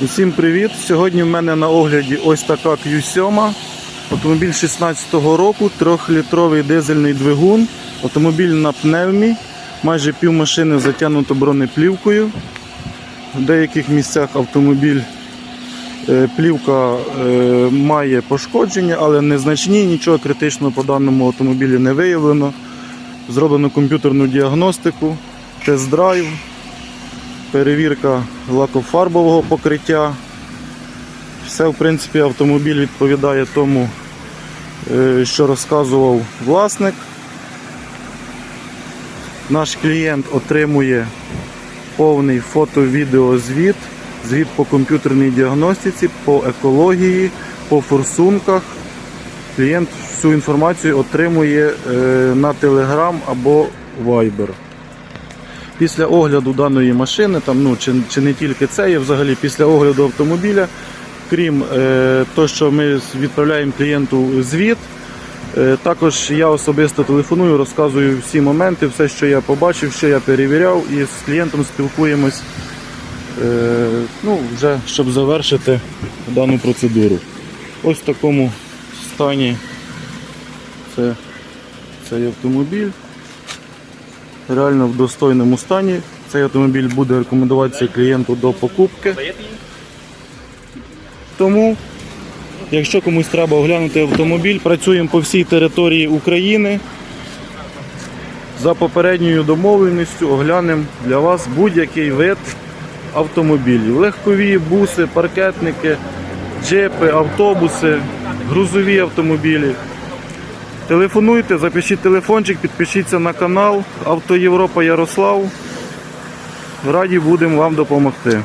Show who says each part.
Speaker 1: Усім привіт! Сьогодні в мене на огляді ось така Q7. Автомобіль 16-го року, 3-літровий дизельний двигун, автомобіль на пневмі, майже пів машини затягнуто бронеплівкою. В деяких місцях автомобіль е, плівка е, має пошкодження, але незначні, нічого критичного по даному автомобілі не виявлено. Зроблено комп'ютерну діагностику, тест-драйв, перевірка лакофарбового покриття. Все, в принципі, автомобіль відповідає тому, е, що розказував власник. Наш клієнт отримує повний фото-відеозвіт, звіт по комп'ютерній діагностиці, по екології, по форсунках. Клієнт всю інформацію отримує е, на Telegram або Viber. Після огляду даної машини, там, ну, чи, чи не тільки це, є взагалі після огляду автомобіля, крім е, того, що ми відправляємо клієнту звіт, е, також я особисто телефоную, розказую всі моменти, все, що я побачив, що я перевіряв, і з клієнтом спілкуємось, е, ну, вже щоб завершити дану процедуру. Ось в такому стані це, цей автомобіль реально в достойному стані. Цей автомобіль буде рекомендуватися клієнту до покупки. Тому, якщо комусь треба оглянути автомобіль, працюємо по всій території України. За попередньою домовленістю оглянемо для вас будь-який вид автомобілів. Легкові, буси, паркетники, джипи, автобуси, грузові автомобілі. Телефонуйте, запишіть телефончик, підпишіться на канал Авто Європа Ярослав. Раді будемо вам допомогти.